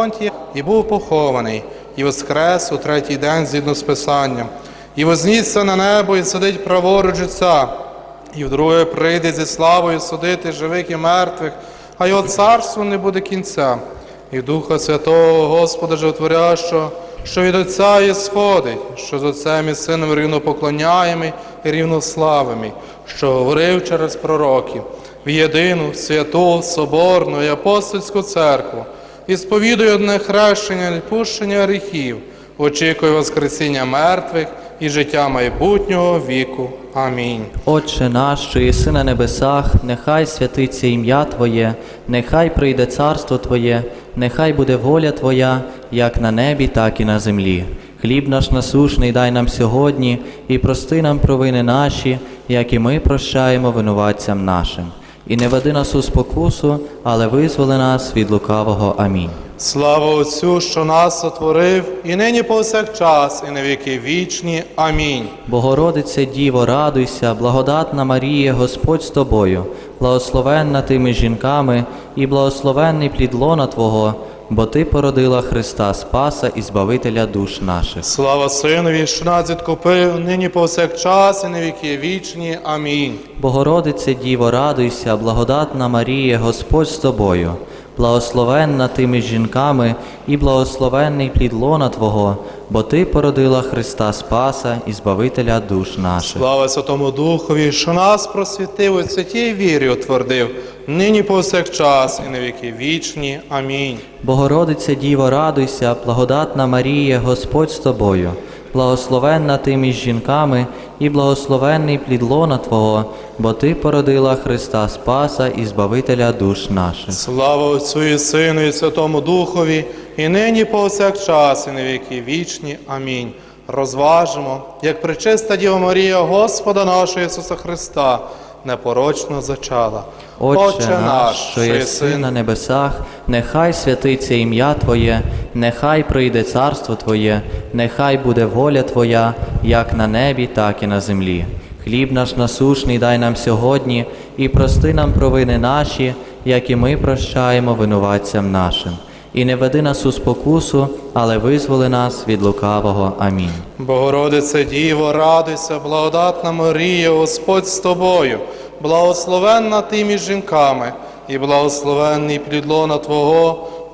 фронті і був похований, і воскрес у третій день згідно з Писанням, і вознісся на небо, і сидить праворуч Отця, і вдруге прийде зі славою судити живих і мертвих, а його царству не буде кінця. І Духа Святого Господа Животворящого, що від Отця і сходить, що з Отцем і Сином рівнопоклоняємий і рівнославимий, що говорив через пророків, в єдину, святу, соборну і апостольську церкву, і сповідує одне хрещення, відпущення гріхів, очікує Воскресіння мертвих і життя майбутнього віку. Амінь. Отче наш, що єси на небесах, нехай святиться ім'я Твоє, нехай прийде царство Твоє, нехай буде воля Твоя, як на небі, так і на землі. Хліб наш насушний дай нам сьогодні, і прости нам провини наші, як і ми прощаємо винуватцям нашим. І не веди нас у спокусу, але визволи нас від лукавого. Амінь. Слава Отцю, що нас сотворив, і нині повсякчас, і на віки вічні. Амінь. Богородице Діво, радуйся, благодатна Марія, Господь з тобою, благословенна тими жінками, і благословенний плід лона Твого, бо Ти породила Христа Спаса і Збавителя душ наших. Слава Синові, що нас відкупив, нині повсякчас, і на віки вічні. Амінь. Богородице Діво, радуйся, благодатна Марія, Господь з тобою, благословенна ти між жінками, і благословенний плід лона Твого, бо Ти породила Христа Спаса і Збавителя душ наших. Слава Святому Духові, що нас просвітив у святій вірі утвердив, нині повсякчас, і на віки вічні. Амінь. Богородице Діво, радуйся, благодатна Марія, Господь з тобою, благословенна ти між жінками, і благословенний плід лона Твого, бо Ти породила Христа Спаса і Збавителя душ наших. Слава Отцю і Сину, і Святому Духові, і нині повсякчас, і на віки вічні. Амінь. Розважимо, як причиста Діва Марія Господа нашого Ісуса Христа непорочно зачала. Отче наш, що єси на небесах, нехай святиться ім'я Твоє, нехай прийде царство Твоє, нехай буде воля Твоя, як на небі, так і на землі. Хліб наш насушний дай нам сьогодні, і прости нам провини наші, як і ми прощаємо винуватцям нашим. І не веди нас у спокусу, але визволи нас від лукавого. Амінь. Богородице Діво, радуйся, благодатна Марія, Господь з тобою, благословенна ти між жінками, і благословенний плідлона Твого,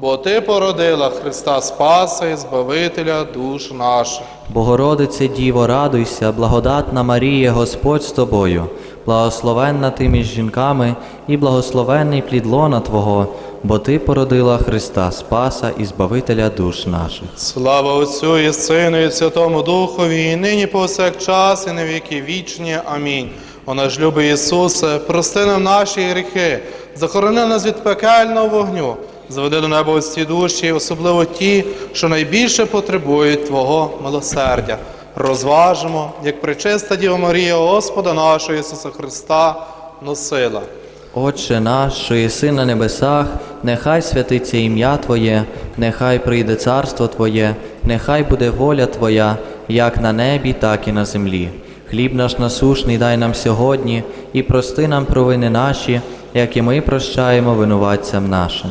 бо Ти породила Христа Спаса і Збавителя душ наших. Богородице Діво, радуйся, благодатна Марія, Господь з тобою, благословенна ти між жінками, і благословенний плід лона Твого, бо Ти породила Христа Спаса і Збавителя душ наших. Слава Отцю і Сину, і Святому Духові, і нині повсякчас, і на віки вічні. Амінь. О наш любий Ісусе, прости нам наші гріхи, захорони нас від пекельного вогню, заведи до неба ці душі, особливо ті, що найбільше потребують Твого милосердя. Розважимо, як пречиста Діва Марія, Господа нашого Ісуса Христа, носила. Отче наш, що єси на небесах, нехай святиться ім'я Твоє, нехай прийде царство Твоє, нехай буде воля Твоя, як на небі, так і на землі. Хліб наш насушний дай нам сьогодні, і прости нам провини наші, як і ми прощаємо винуватцям нашим.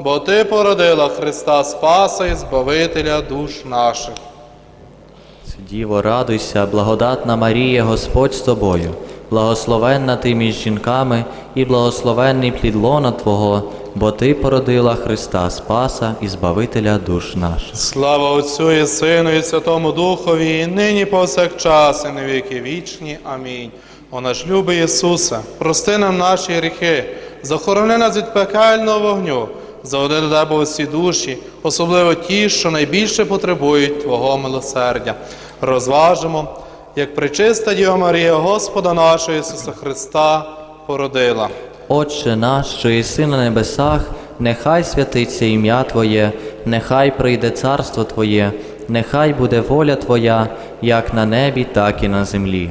бо Ти породила Христа Спаса і Збавителя душ наших. Діво, радуйся, благодатна Марія, Господь з тобою, благословенна ти між жінками, і благословенний плід лона Твого, бо Ти породила Христа Спаса і Збавителя душ наших. Слава Отцю і Сину, і Святому Духові, і нині повсякчас, і на віки вічні. Амінь. О наш любий Ісусе, прости нам наші гріхи, захорони нас від пекельного вогню, заведи до тебе усі душі, особливо ті, що найбільше потребують Твого милосердя. Розважимо, як пречиста Діва Марія, Господа нашого Ісуса Христа, породила. Отче наш, що єси на небесах, нехай святиться ім'я Твоє, нехай прийде царство Твоє, нехай буде воля Твоя, як на небі, так і на землі.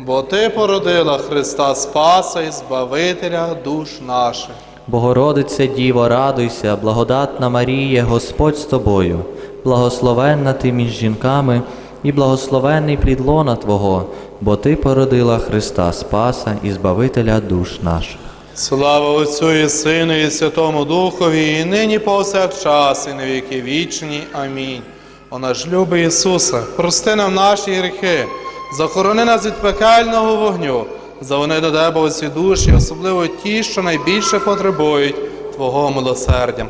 бо Ти породила Христа Спаса і Збавителя душ наших. Богородице Діво, радуйся, благодатна Марія, Господь з тобою, благословенна ти між жінками і благословенний плід лона Твого, бо Ти породила Христа Спаса і Збавителя душ наших. Слава Отцю і Сину, і Святому Духові, і нині повсякчас, і на віки вічні. Амінь. О наш любий Ісусе, прости нам наші гріхи, захорони нас від пекельного вогню, завони до неба усі душі, особливо ті, що найбільше потребують Твого милосердя.